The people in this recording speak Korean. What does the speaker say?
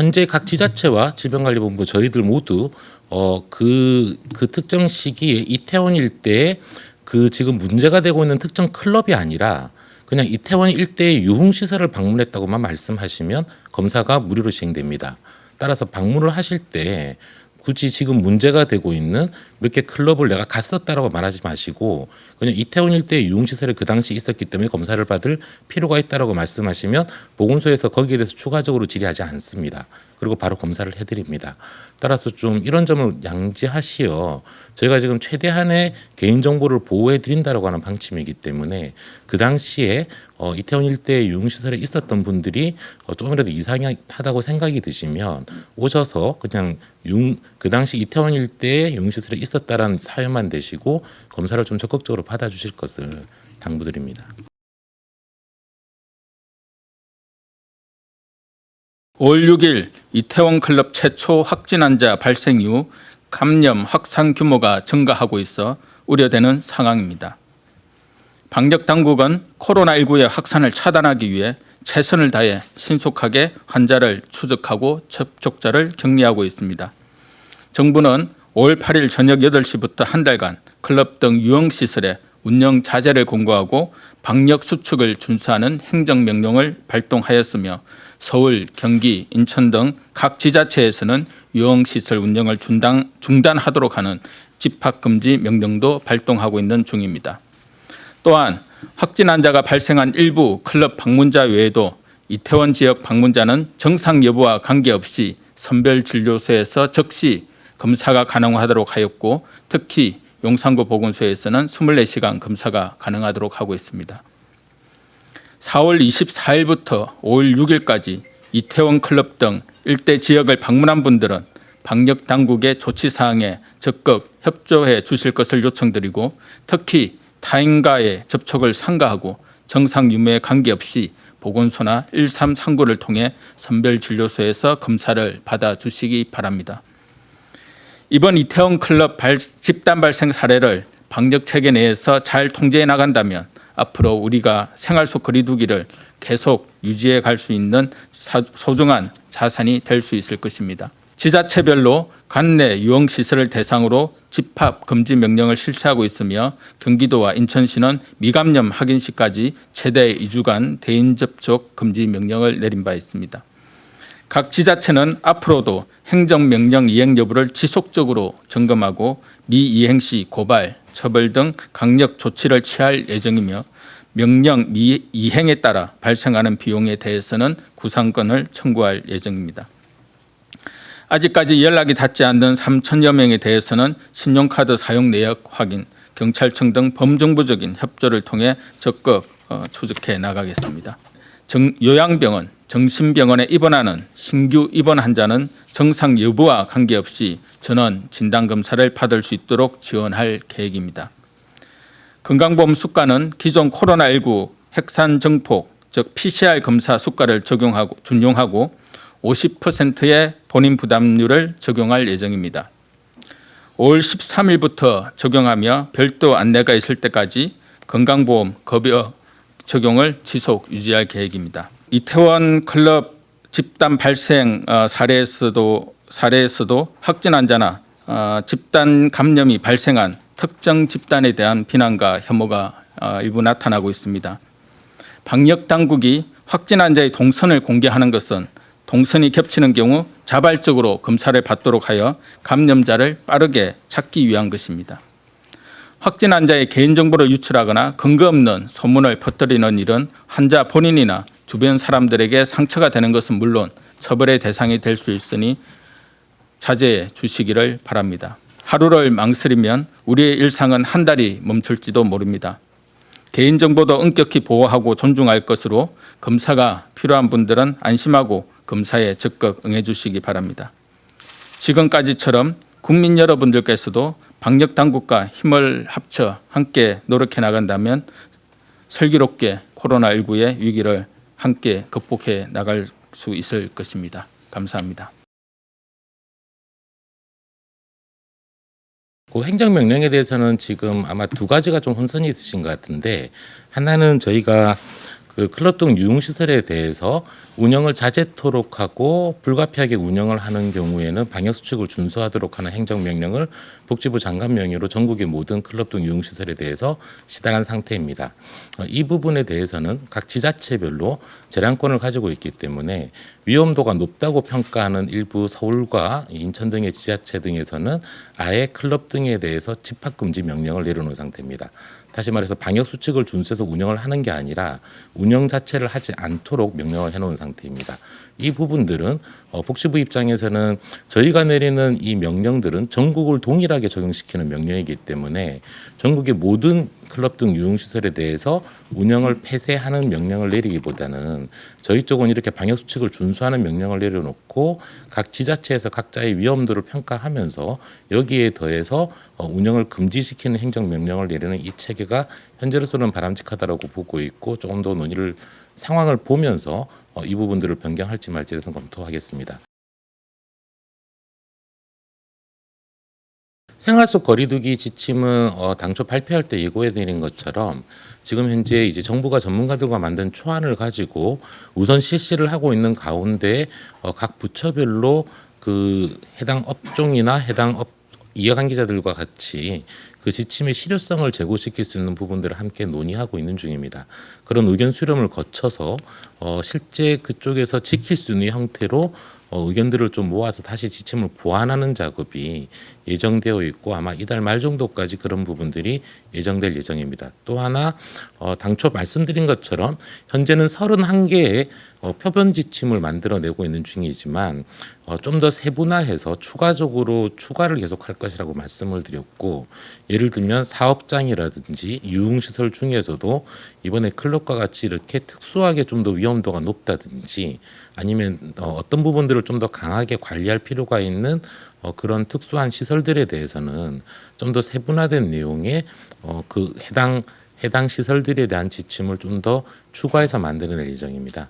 현재 각 지자체와 질병관리본부 저희들 모두 어그그 그 특정 시기에 이태원 일대에 그 지금 문제가 되고 있는 특정 클럽이 아니라 그냥 이태원 일대의 유흥 시설을 방문했다고만 말씀하시면 검사가 무료로 시행됩니다. 따라서 방문을 하실 때 굳이 지금 문제가 되고 있는 몇 개 클럽을 내가 갔었다라고 말하지 마시고 그냥 이태원 일대의 유흥시설에 그 당시 있었기 때문에 검사를 받을 필요가 있다라고 말씀하시면 보건소에서 거기에 대해서 추가적으로 질의하지 않습니다. 그리고 바로 검사를 해드립니다. 따라서 좀 이런 점을 양지하시어 저희가 지금 최대한의 개인 정보를 보호해 드린다라고 하는 방침이기 때문에 그 당시에 어, 이태원 일대 유흥시설에 있었던 분들이 어, 조금이라도 이상하다고 생각이 드시면 오셔서 그냥 융, 그 당시 이태원 일대에 유흥시설에 있었다라는 사연만 대시고 검사를 좀 적극적으로 받아주실 것을 당부드립니다. 올 6일 이태원 클럽 최초 확진 환자 발생 이후 감염 확산 규모가 증가하고 있어 우려되는 상황입니다. 방역 당국은 코로나19의 확산을 차단하기 위해 최선을 다해 신속하게 환자를 추적하고 접촉자를 격리하고 있습니다. 정부는 5월 8일 저녁 8시부터 한 달간 클럽 등 유흥시설에 운영 자제를 공고하고 방역 수칙을 준수하는 행정명령을 발동하였으며 서울, 경기, 인천 등 각 지자체에서는 유흥시설 운영을 중단, 중단하도록 하는 집합금지 명령도 발동하고 있는 중입니다. 또한 확진 환자가 발생한 일부 클럽 방문자 외에도 이태원 지역 방문자는 정상 여부와 관계없이 선별 진료소에서 즉시 검사가 가능하도록 하였고 특히 용산구 보건소에서는 24시간 검사가 가능하도록 하고 있습니다. 4월 24일부터 5월 6일까지 이태원 클럽 등 일대 지역을 방문한 분들은 방역 당국의 조치 사항에 적극 협조해 주실 것을 요청드리고 특히 타인과의 접촉을 삼가하고 정상 유무에 관계없이 보건소나 1339를 통해 선별 진료소에서 검사를 받아 주시기 바랍니다. 이번 이태원 클럽 발- 집단 발생 사례를 방역 체계 내에서 잘 통제해 나간다면 앞으로 우리가 생활 속 거리두기를 계속 유지해 갈 수 있는 사- 소중한 자산이 될 수 있을 것입니다. 지자체별로 관내 유흥 시설을 대상으로 집합 금지 명령을 실시하고 있으며 경기도와 인천시는 미감염 확인 시까지 최대 2주간 대인 접촉 금지 명령을 내린 바 있습니다. 각 지자체는 앞으로도 행정명령 이행 여부를 지속적으로 점검하고 미이행 시 고발, 처벌 등 강력 조치를 취할 예정이며 명령 미이행에 따라 발생하는 비용에 대해서는 구상권을 청구할 예정입니다. 아직까지 연락이 닿지 않는 3천여 명에 대해서는 신용카드 사용 내역 확인, 경찰청 등 범정부적인 협조를 통해 적극 어, 추적해 나가겠습니다. 정, 요양병원, 정신병원에 입원하는 신규 입원 환자는 정상 여부와 관계없이 전원 진단 검사를 받을 수 있도록 지원할 계획입니다. 건강보험 수가는 기존 코로나19 핵산 정폭, 즉 PCR 검사 수가를 적용하고 준용하고 50%의 본인 부담률을 적용할 예정입니다. 5월 13일부터 적용하며 별도 안내가 있을 때까지 건강보험 급여 적용을 지속 유지할 계획입니다. 이태원 클럽 집단 발생 어, 사례에서도 사례에서도 확진 환자나 어, 집단 감염이 발생한 특정 집단에 대한 비난과 혐오가 어, 일부 나타나고 있습니다. 방역 당국이 확진 환자의 동선을 공개하는 것은 동선이 겹치는 경우 자발적으로 검사를 받도록 하여 감염자를 빠르게 찾기 위한 것입니다. 확진 환자의 개인정보를 유출하거나 근거 없는 소문을 퍼뜨리는 일은 환자 본인이나 주변 사람들에게 상처가 되는 것은 물론 처벌의 대상이 될 수 있으니 자제해 주시기를 바랍니다. 하루를 망설이면 우리의 일상은 한 달이 멈출지도 모릅니다. 개인정보도 엄격히 보호하고 존중할 것으로 검사가 필요한 분들은 안심하고 검사에 적극 응해 주시기 바랍니다. 지금까지처럼 국민 여러분들께서도 방역 당국과 힘을 합쳐 함께 노력해 나간다면 슬기롭게 코로나19의 위기를 함께 극복해 나갈 수 있을 것입니다. 감사합니다. 그 행정명령에 대해서는 지금 아마 두 가지가 좀 혼선이 있으신 것 같은데 하나는 저희가 그 클럽 등 유흥시설에 대해서 운영을 자제토록 하고 불가피하게 운영을 하는 경우에는 방역 수칙을 준수하도록 하는 행정 명령을 복지부 장관 명의로 전국의 모든 클럽 등 유흥 시설에 대해서 시달한 상태입니다. 어, 이 부분에 대해서는 각 지자체별로 재량권을 가지고 있기 때문에 위험도가 높다고 평가하는 일부 서울과 인천 등의 지자체 등에서는 아예 클럽 등에 대해서 집합 금지 명령을 내려놓은 상태입니다. 다시 말해서 방역 수칙을 준수해서 운영을 하는 게 아니라 운영 자체를 하지 않도록 명령을 해놓은 상태 입니다. 이 부분들은 어, 복지부 입장에서는 저희가 내리는 이 명령들은 전국을 동일하게 적용시키는 명령이기 때문에 전국의 모든 클럽 등 유흥시설에 대해서 운영을 폐쇄하는 명령을 내리기보다는 저희 쪽은 이렇게 방역 수칙을 준수하는 명령을 내려놓고 각 지자체에서 각자의 위험도를 평가하면서 여기에 더해서 어, 운영을 금지시키는 행정 명령을 내리는 이 체계가 현재로서는 바람직하다라고 보고 있고 조금 더 논의를 상황을 보면서 어, 이 부분들을 변경할지 말지에 대해서 검토하겠습니다. 생활 속 거리두기 지침은 어, 당초 발표할 때 예고해 드린 것처럼 지금 현재 이제 정부가 전문가들과 만든 초안을 가지고 우선 실시를 하고 있는 가운데 어, 각 부처별로 그 해당 업종이나 해당 업 이해관계자들과 같이 그 지침의 실효성을 제고시킬 수 있는 부분들을 함께 논의하고 있는 중입니다. 그런 의견 수렴을 거쳐서 어, 실제 그쪽에서 지킬 수 있는 형태로 어, 의견들을 좀 모아서 다시 지침을 보완하는 작업이 예정되어 있고 아마 이달 말 정도까지 그런 부분들이 예정될 예정입니다. 또 하나 어, 당초 말씀드린 것처럼 현재는 31개의 어, 표본 지침을 만들어내고 있는 중이지만 어, 좀 더 세분화해서 추가적으로 추가를 계속할 것이라고 말씀을 드렸고 예를 들면 사업장이라든지 유흥시설 중에서도 이번에 클럽과 같이 이렇게 특수하게 좀 더 위험도가 높다든지 아니면 어, 어떤 부분들을 좀 더 강하게 관리할 필요가 있는 어, 그런 특수한 시설들에 대해서는 좀 더 세분화된 내용의 어, 그 해당 해당 시설들에 대한 지침을 좀 더 추가해서 만드는 예정입니다.